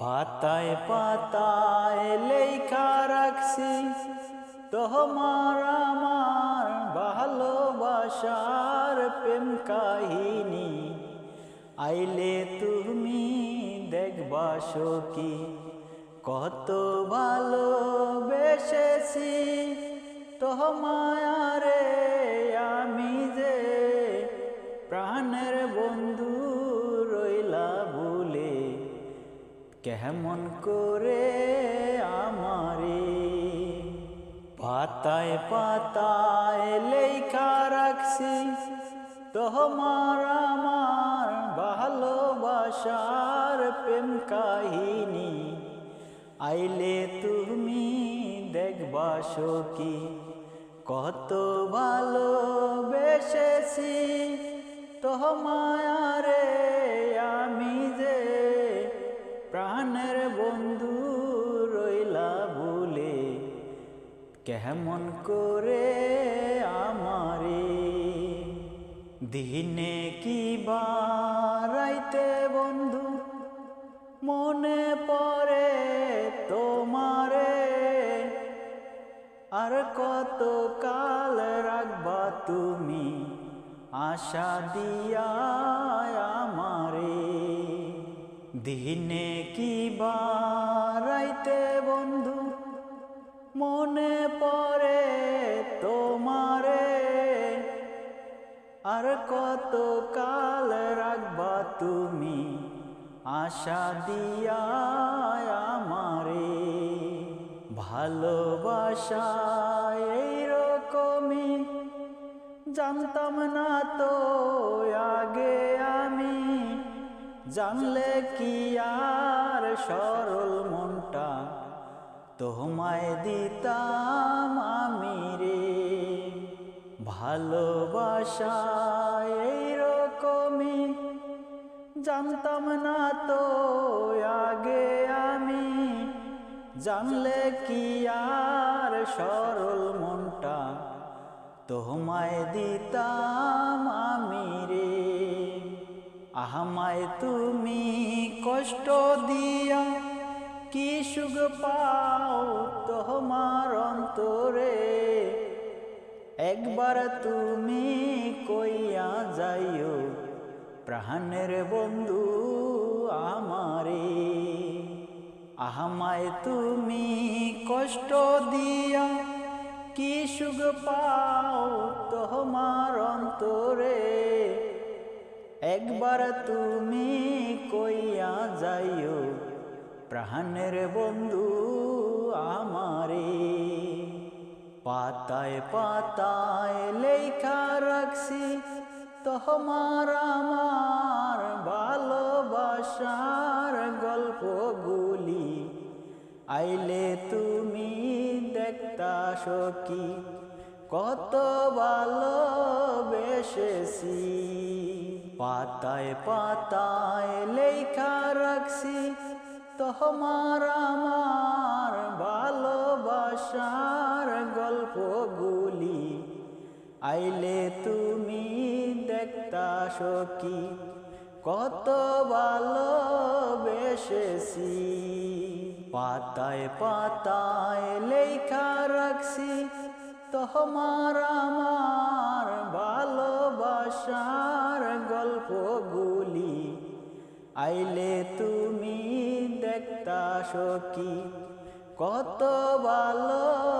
পাতায় পাতায় লেখা রাখছি, তোমার আমার ভালোবাসার প্রেম কাহিনী। আইলে তুমি দেখবা সখী, কত ভালোবেসেছি তোমায়ারে আমি কেমন করে আমারে? পাতায় পাতায় লেখা রাখছি তোমার আমার ভালোবাসার প্রেম কাহিনী। আইলে তুমি দেখবা সখী, কত ভালোবেসেছি তোমায়ারে আমি যে প্রাণের বন্ধু রইলা বলে, কেমন করে আমারে? দিনে কি বারাইতে বন্ধু? মনে পড়ে তোমারে। আর কত কাল রাখবা তুমি আশা দিয়া আমারে? দিনে কি বারাইতে বন্ধু? মনে পড়ে তোমারে। আর কত কাল রাখবা তুমি আশা দিয়া আমারে? ভালোবাসা এইরকমই, জানতাম না তো আগে জানলে কি আর সরল মনটা? তোমায় দিতাম আমি রে। ভালোবাসা এইরকমই। জানতাম না তো আগে আমি। জানলে কি আর সরল মনটা? তোমায় দিতাম আমি রে। আহমায় তুমি কষ্ট দিয়া কি সুখ পাও তোমার অন্তরে? একবার তুমি কইয়া যাইও, প্রাণের বন্ধু আমারে। আহমায় তুমি কষ্ট দিয়া কি সুখ পাও তোমার অন্তরে? একবার তুমি কইয়া যাইও, প্রাণের বন্ধু আমারে। পাতায় পাতায় লেখা রাখছি তোমার আমার ভালোবাসার গল্পগুলি। আইলে তুমি দেখতা সখী, কত ভালোবেসেছি। পাতায় পাতায় লেখা রাখছি তোমার আমার ভালোবাসার গল্পগুলি। আইলে তুমি দেখতা সখী কত ভালোবেসেছি। পাতায় পাতায় লেখা রাখছি তোমার আমার ভালোবাসার গল্পগুলি। আইলে তুমি দেখতা সখী কত ভালোবেসেছি।